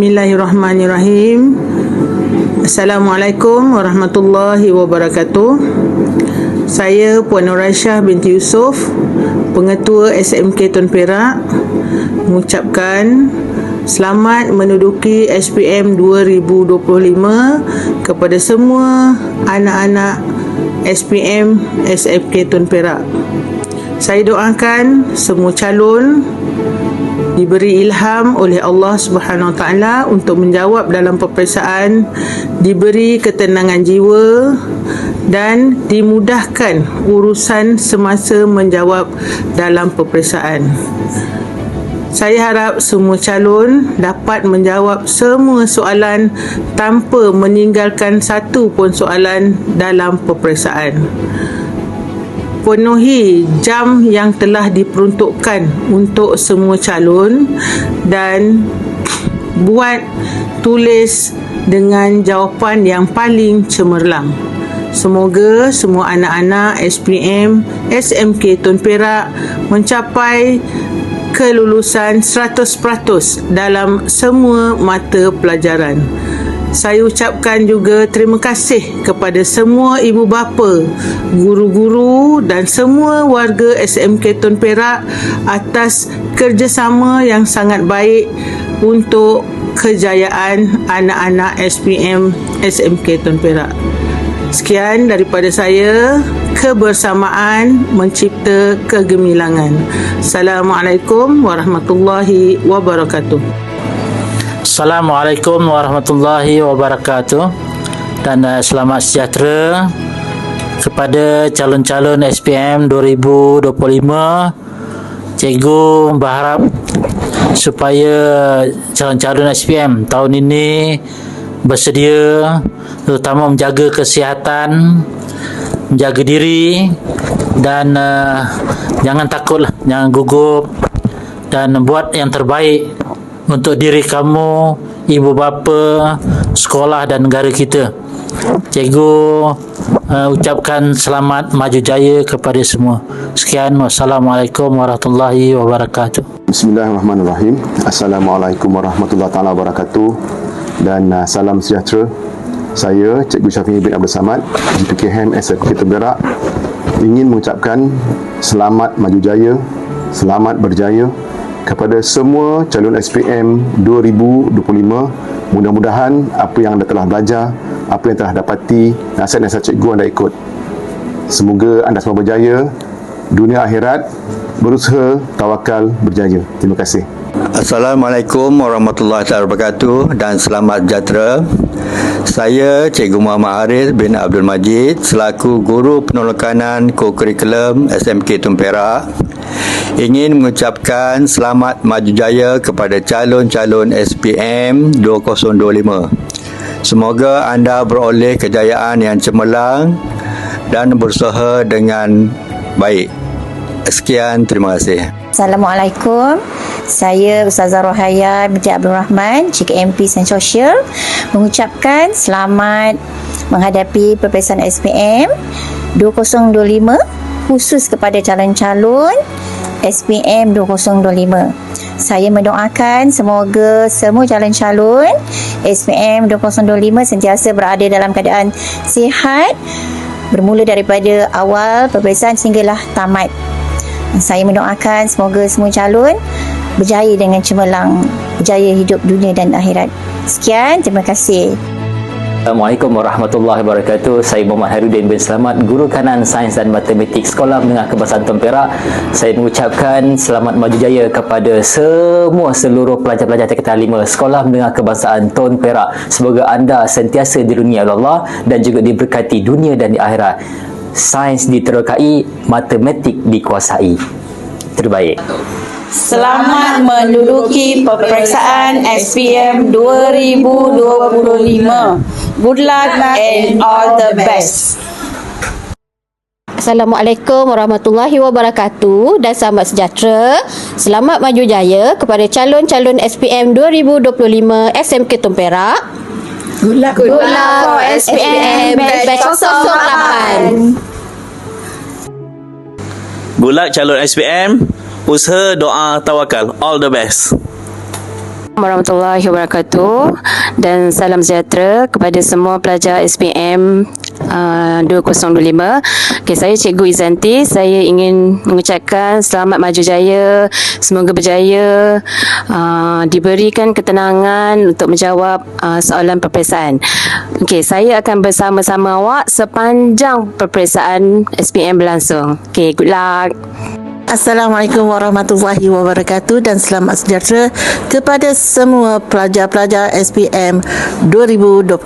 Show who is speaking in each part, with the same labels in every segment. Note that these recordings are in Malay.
Speaker 1: Bismillahirrahmanirrahim. Assalamualaikum warahmatullahi wabarakatuh. Saya Puan Nur Aisyah binti Yusof, Pengetua SMK Tun Perak mengucapkan selamat menduduki SPM 2025 kepada semua anak-anak SPM SMK Tun Perak. Saya doakan semua calon diberi ilham oleh Allah Subhanahu Taala untuk menjawab dalam peperiksaan, diberi ketenangan jiwa dan dimudahkan urusan semasa menjawab dalam peperiksaan. Saya harap semua calon dapat menjawab semua soalan tanpa meninggalkan satu pun soalan dalam peperiksaan penuhi jam yang telah diperuntukkan untuk semua calon dan buat tulis dengan jawapan yang paling cemerlang. Semoga semua anak-anak SPM SMK Tun Perak mencapai kelulusan 100% dalam semua mata pelajaran. Saya ucapkan juga terima kasih kepada semua ibu bapa, guru-guru dan semua warga SMK Tun Perak atas kerjasama yang sangat baik untuk kejayaan anak-anak SPM SMK Tun Perak. Sekian daripada saya kebersamaan mencipta kegemilangan. Assalamualaikum warahmatullahi wabarakatuh.
Speaker 2: Assalamualaikum warahmatullahi wabarakatuh. Dan uh, selamat sejahtera kepada calon-calon SPM 2025 Cikgu berharap supaya calon-calon SPM tahun ini bersedia terutama menjaga kesihatan menjaga diri dan uh, jangan takutlah jangan gugup dan buat yang terbaik untuk diri kamu, ibu bapa, sekolah dan negara kita. Cikgu uh, ucapkan selamat maju jaya kepada semua. Sekian wassalamualaikum warahmatullahi wabarakatuh.
Speaker 3: Bismillahirrahmanirrahim. Assalamualaikum warahmatullahi taala wabarakatuh dan uh, salam sejahtera. Saya Cikgu Syafiq bin Abdul Samad GPKM SFK Terberak ingin mengucapkan selamat maju jaya, selamat berjaya kepada semua calon SPM 2025 mudah-mudahan apa yang anda telah belajar apa yang telah dapati nasihat-nasihat cikgu anda ikut. Semoga anda semua berjaya. Dunia akhirat berusaha tawakal berjaya. Terima kasih.
Speaker 4: Assalamualaikum warahmatullahi wabarakatuh dan selamat sejahtera. Saya Cikgu Muhammad Haris bin Abdul Majid selaku Guru Penolokanan Co-Curriculum SMK Tumpera ingin mengucapkan selamat maju jaya kepada calon-calon SPM 2025. Semoga anda beroleh kejayaan yang cemerlang dan berusaha dengan baik. Sekian, terima kasih.
Speaker 5: Assalamualaikum. Saya Ustazah Rohaya binti Abdul Rahman, CKMP Sains Sosial mengucapkan selamat menghadapi peperiksaan SPM 2025 khusus kepada calon-calon SPM 2025. Saya mendoakan semoga semua calon-calon SPM 2025 sentiasa berada dalam keadaan sihat bermula daripada awal peperiksaan sehinggalah tamat. Saya mendoakan semoga semua calon berjaya dengan cemerlang berjaya hidup dunia dan akhirat. Sekian, terima kasih.
Speaker 6: Assalamualaikum warahmatullahi wabarakatuh. Saya Muhammad Harudin bin Selamat, Guru Kanan Sains dan Matematik Sekolah Menengah Kebangsaan Temperak. Saya mengucapkan selamat maju jaya kepada semua seluruh pelajar-pelajar tingkatan 5 Sekolah Menengah Kebangsaan Tun Perak. Semoga anda sentiasa diruniai Allah dan juga diberkati dunia dan di akhirat. Sains diterokai, matematik dikuasai. Terbaik.
Speaker 7: Selamat menduduki peperiksaan SPM 2025. Good luck and all the best.
Speaker 8: Assalamualaikum warahmatullahi wabarakatuh dan selamat sejahtera. Selamat maju jaya kepada calon-calon SPM 2025 SMK Tumperak.
Speaker 7: Good luck,
Speaker 8: Good luck for SPM batch 08.
Speaker 9: Good luck calon SPM Usaha doa tawakal All the best warahmatullahi wabarakatuh dan salam sejahtera kepada semua pelajar SPM uh, 2025. Okay, saya Cikgu Izanti. Saya ingin mengucapkan selamat maju jaya. Semoga berjaya uh, diberikan ketenangan untuk menjawab uh, soalan peperiksaan. Okay, saya akan bersama-sama awak sepanjang peperiksaan SPM berlangsung. Okay, good luck.
Speaker 10: Assalamualaikum warahmatullahi wabarakatuh dan selamat sejahtera kepada semua pelajar-pelajar SPM 2025.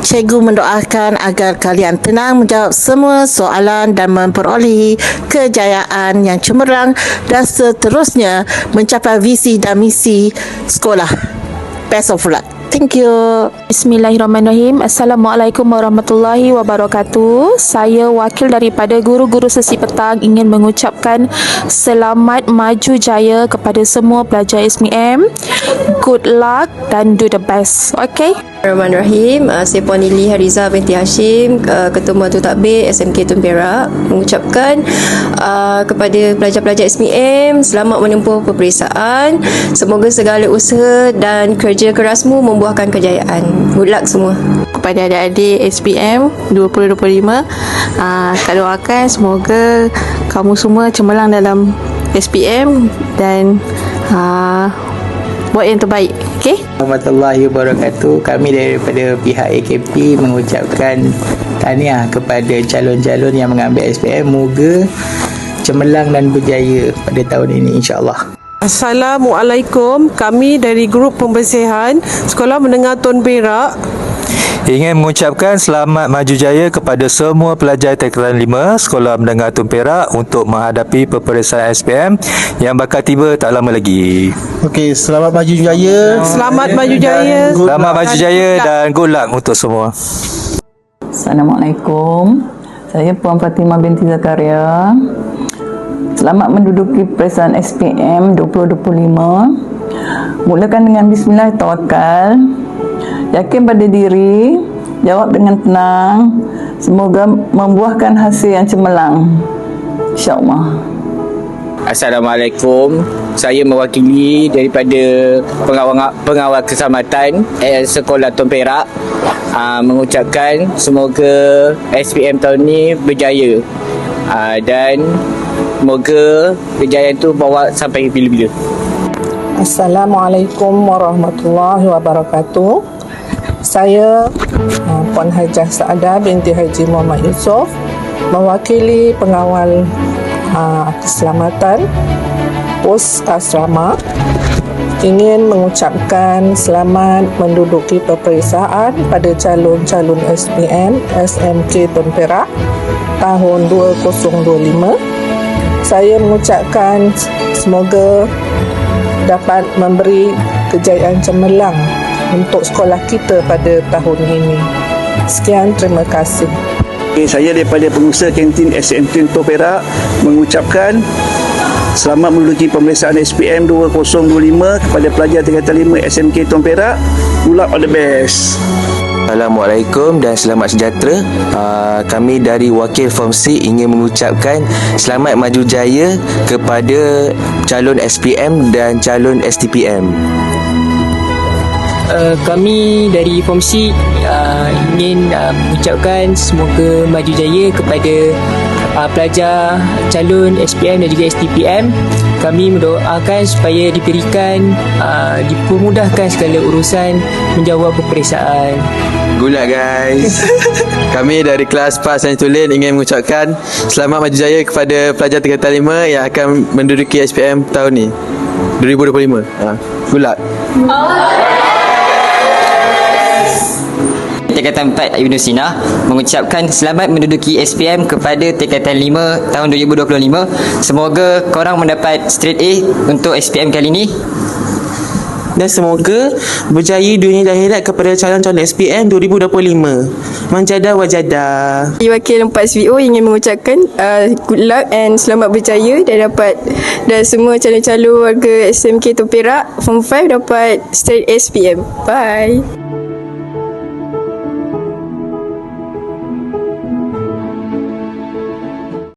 Speaker 10: Cikgu mendoakan agar kalian tenang menjawab semua soalan dan memperolehi kejayaan yang cemerlang dan seterusnya mencapai visi dan misi sekolah. Best of luck. Thank you.
Speaker 11: Bismillahirrahmanirrahim. Assalamualaikum warahmatullahi wabarakatuh. Saya wakil daripada guru-guru sesi petang ingin mengucapkan selamat maju jaya kepada semua pelajar SPM. Good luck dan do the best. Okay?
Speaker 12: Bismillahirrahmanirrahim. Uh, saya Puan Lili Hariza binti Hashim, uh, Ketua Muatu Takbir SMK Tun Perak mengucapkan uh, kepada pelajar-pelajar SPM selamat menempuh peperiksaan. Semoga segala usaha dan kerja kerasmu membuahkan kejayaan. Good luck semua.
Speaker 13: Kepada adik-adik SPM 2025, uh, tak doakan semoga kamu semua cemerlang dalam SPM dan uh, buat yang terbaik. Okey?
Speaker 14: warahmatullahi wabarakatuh. Kami daripada pihak AKP mengucapkan tahniah kepada calon-calon yang mengambil SPM. Moga cemerlang dan berjaya pada tahun ini insya-Allah.
Speaker 15: Assalamualaikum. Kami dari grup pembersihan Sekolah Menengah Tun Perak
Speaker 16: Ingin mengucapkan selamat maju jaya kepada semua pelajar tingkatan 5 Sekolah Menengah Tun Perak untuk menghadapi peperiksaan SPM yang bakal tiba tak lama lagi.
Speaker 17: Okey, selamat maju jaya.
Speaker 15: Selamat maju jaya.
Speaker 16: Selamat maju jaya dan good luck untuk semua.
Speaker 18: Assalamualaikum. Saya Puan Fatimah binti Zakaria. Selamat menduduki peperiksaan SPM 2025. Mulakan dengan bismillah tawakal. Yakin pada diri, jawab dengan tenang. Semoga membuahkan hasil yang cemerlang. InsyaAllah.
Speaker 19: Assalamualaikum. Saya mewakili daripada pengawal pengawal keselamatan eh, Sekolah Tun Perak uh, mengucapkan semoga SPM tahun ni berjaya. Uh, dan semoga kejayaan tu bawa sampai bila-bila.
Speaker 20: Assalamualaikum warahmatullahi wabarakatuh. Saya uh, Puan Hajah Saadah binti Haji Muhammad Yusof mewakili pengawal uh, keselamatan pos asrama ingin mengucapkan selamat menduduki peperiksaan pada calon-calon SPM SMK Tun Perak tahun 2025. Saya mengucapkan semoga dapat memberi kejayaan cemerlang untuk sekolah kita pada tahun ini. Sekian, terima kasih.
Speaker 21: Okay, saya daripada pengusaha kantin SMK Tun Perak mengucapkan selamat menduduki pemeriksaan SPM 2025 kepada pelajar tingkatan 5 SMK Tun Perak. Good luck all the best.
Speaker 22: Assalamualaikum dan selamat sejahtera. Uh, kami dari Wakil Form C ingin mengucapkan selamat maju jaya kepada calon SPM dan calon STPM.
Speaker 23: Uh, kami dari Form C uh, ingin uh, mengucapkan semoga maju jaya kepada uh, pelajar calon SPM dan juga STPM. Kami mendoakan supaya diberikan uh, dipermudahkan segala urusan menjawab peperiksaan.
Speaker 22: Good luck guys. Kami dari kelas PAS dan Tulin ingin mengucapkan selamat maju jaya kepada pelajar tingkatan 5 yang akan menduduki SPM tahun ni. 2025. Ha. Good luck.
Speaker 24: Tingkatan 4 Yunus Sina mengucapkan selamat menduduki SPM kepada Tingkatan 5 tahun 2025. Semoga korang mendapat straight A untuk SPM kali ini.
Speaker 25: dan semoga berjaya dunia dan akhirat kepada calon-calon SPM 2025. Manjada wajada.
Speaker 12: Wakil 4 SVO ingin mengucapkan uh, good luck and selamat berjaya dan dapat dan semua calon-calon warga SMK Tun Perak Form 5 dapat straight SPM. Bye.